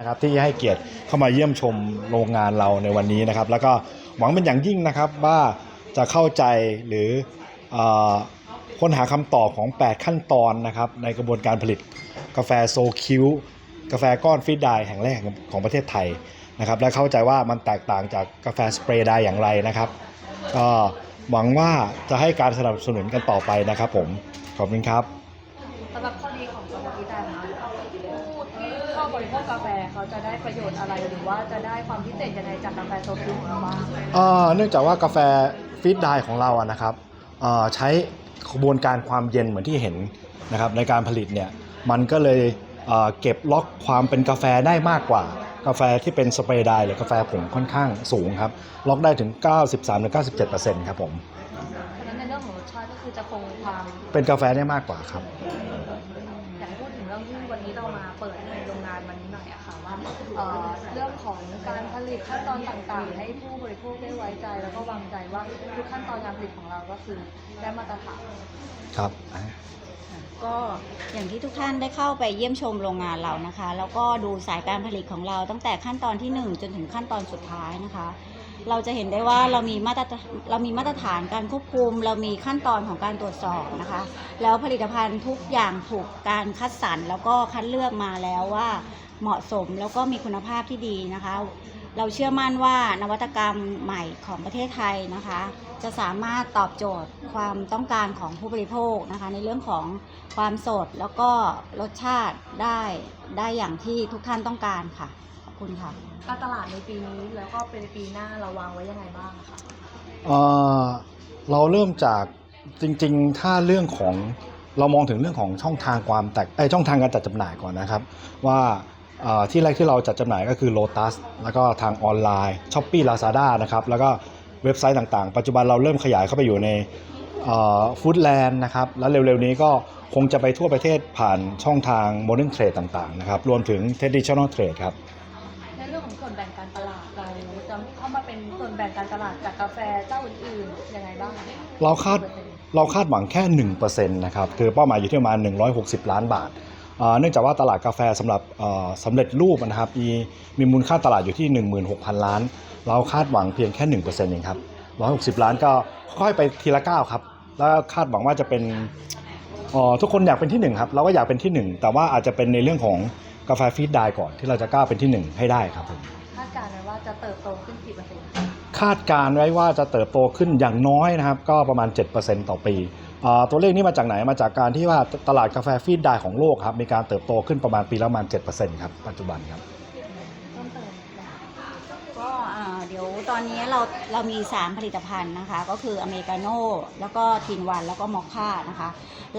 นะครับที่ให้เกียรติเข้ามาเยี่ยมชมโรงงานเราในวันนี้นะครับ แล้วก็หวังเป็นอย่างยิ่งนะครับว่าจะเข้าใจหรือออค้นหาคำตอบของ 8 ขั้นตอนนะครับในกระบวนการผลิตกาแฟโซคิวกาแฟก้อนฟีดไดแห่งแรกของประเทศไทยนะครับ และเข้าใจว่ามันแตกต่างจากกาแฟสเปรย์ไดอย่างไรนะครับก็หวังว่าจะให้การสนับสนุนกันต่อไปนะครับผมขอบคุณครับ เขาจะได้ประโยชน์อะไรหรือว่าจะได้ความพิเศษยังไงจากกาแฟโซคิวของเราบ้างเอ่อเนื่องจากว่ากาแฟฟีดไดของเราอะนะครับเอ่อใช้กระบวนการความเย็นเหมือนที่เห็นนะครับในการผลิตเนี่ยมันก็เลยเอ่อเก็บล็อกความเป็นกาแฟได้มากกว่า กาแฟที่เป็นสเปรย์ไดหรือกาแฟผงค่อนข้างสูงครับล็อกได้ถึง 93-97%ครับผมเพราะฉะนั้นในเรื่องของรสชาติก็คือจะคงความเป็นกาแฟได้มากกว่าครับ เเรื่องของการผลิตขั้นตอนต่างๆ ให้ผู้บริโภคได้ไว้ใจ แล้วก็วางใจว่าทุกขั้นตอนการผลิตของเราก็คือได้มาตรฐานครับก็อย่างที่ทุกท่านได้เข้าไปเยี่ยมชมโรงงานเรานะคะ แล้วก็ดูสายการผลิตของเราตั้งแต่ขั้นตอนที่ 1 จนถึงขั้นตอนสุดท้ายนะคะ เราจะเห็นได้ว่าเรามีมาตรฐานเรามีมาตรฐานการควบคุม เรามีขั้นตอนของการตรวจสอบนะคะ แล้วผลิตภัณฑ์ทุกอย่างถูกการคัดสรรแล้วก็คัดเลือกมาแล้วว่า เหมาะสมแล้วก็มีคุณภาพที่ดีนะคะ เราเชื่อมั่นว่านวัตกรรมใหม่ของประเทศไทยนะคะ จะสามารถตอบโจทย์ความต้องการของผู้บริโภคนะคะ ในเรื่องของความสดแล้วก็รสชาติได้ได้อย่างที่ทุกท่านต้องการค่ะ ขอบคุณค่ะการตลาดในปีนี้แล้วก็เป็นปีหน้าเราวางไว้ยังไงบ้างอะคะเอ่อเราเริ่มจากจริงๆ ถ้าเรื่องของเรามองถึงเรื่องของช่องทางความแตกไอยช่องทางการจัดจำหน่ายก่อนนะครับ ว่าเอ่อ ที่แรกที่เราจัดจำหน่ายก็คือ Lotus แล้วก็ทางออนไลน์ s h o p e e Lazada นะครับ แล้วก็เว็บไซต์ต่างๆ ปัจจุบันเราเริ่มขยายเข้าไปอยู่ในฟู้ดแลนด์นะครับ แล้วเร็วๆนี้ก็คงจะไปทั่วประเทศผ่านช่องทาง Modern Trade ต่างๆ นะครับ รวมถึง Traditional Trade ครับ ในเรื่องของส่วนแบ่งการตลาดเราจะเข้ามาเป็นส่วนแบ่งการตลาดจากกาแฟเจ้าอื่นๆยังไงบ้างอะคะเราคาดเราคาดหวังแค่ 1%นะครับ คือเป้าหมายอยู่ที่ประมาณ 160 ล้านบาทอ่า เนื่องจากว่าตลาดกาแฟสำหรับสำเร็จรูปนะครับมีมีมูลค่าตลาดอยู่ที่ 16,000 ล้าน เราคาดหวังเพียงแค่1%เองครับ160 ล้านก็ค่อยไปทีละก้าวครับ แล้วคาดหวังว่าจะเป็นทุกคนอยากเป็นที่หนึ่งครับ เราก็อยากเป็นที่หนึ่งแต่ว่าอาจจะเป็นในเรื่องของกาแฟฟีดได้ก่อนที่เราจะก้าวเป็นที่หนึ่งให้ได้ครับผมคาดการณ์ไว้ว่าจะเติบโตขึ้นกี่เปอร์เซ็นต์คาดการณ์ไว้ว่าจะเติบโตขึ้นอย่างน้อยนะครับ ก็ประมาณ 7%ต่อปี ตัวเลขนี้มาจากไหนมาจากการที่ว่าตลาดกาแฟฟีดได้ของโลกครับมีการเติบโตขึ้นประมาณปีละประมาณ7%ครับปัจจุบันครับ เพิ่มเติมนะคะ ก็อ่า เดี๋ยวตอนนี้เราเรามี 3 ผลิตภัณฑ์นะคะ ก็คืออเมริกาโน่แล้วก็ทินวันแล้วก็มอคค่านะคะ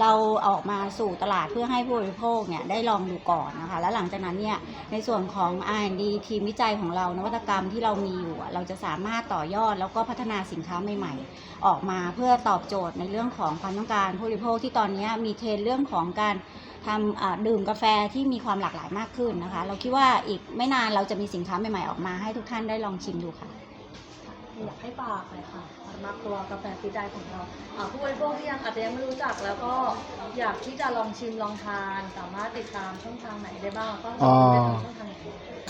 เราออกมาสู่ตลาดเพื่อให้ผู้บริโภคเนี่ยได้ลองดูก่อนนะคะ แล้วหลังจากนั้นเนี่ยในส่วนของ R&D ทีมวิจัยของเรานวัตกรรมที่เรามีอยู่ เราจะสามารถต่อยอดแล้วก็พัฒนาสินค้าใหม่ๆ ออกมาเพื่อตอบโจทย์ในเรื่องของความต้องการผู้บริโภคที่ตอนนี้มีเทรนเรื่องของการทำดื่มกาแฟที่มีความหลากหลายมากขึ้นนะคะ เราคิดว่าอีกไม่นานเราจะมีสินค้าใหม่ๆออกมาให้ทุกท่านได้ลองชิมดูค่ะ อยากให้ฝากเลยค่ะสำหรับตัวกาแฟฟีดได้ของเราอ่าผู้บริโภคที่ยังอาจจะยังไม่รู้จักแล้วก็อยากที่จะลองชิมลองทาน สามารถติดตามช่องทางไหนได้บ้างก็ลองได้ทางช่องทางไหน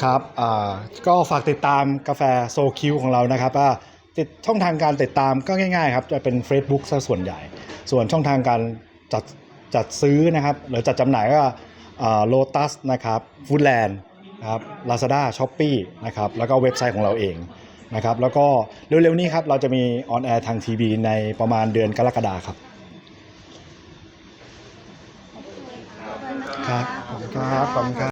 ครับอ่าก็ฝากติดตามกาแฟโซคิวของเรานะครับว่าติดช่องทางการติดตามก็ง่ายๆครับจะเป็น Facebook ซะส่วนใหญ่ ส่วนช่องทางการจัดจัดซื้อนะครับ หรือจัดจำหน่ายก็โลตัสนะครับฟู้ดแลนด์ครับลาซาด้าช้อปปี้นะครับ แล้วก็เว็บไซต์ของเราเอง นะครับแล้วก็เร็วๆนี้ครับเราจะมีออนแอร์ทางทีวีในประมาณเดือนกรกฎาคมครับครับขอบคุณครับขอบคุณครับ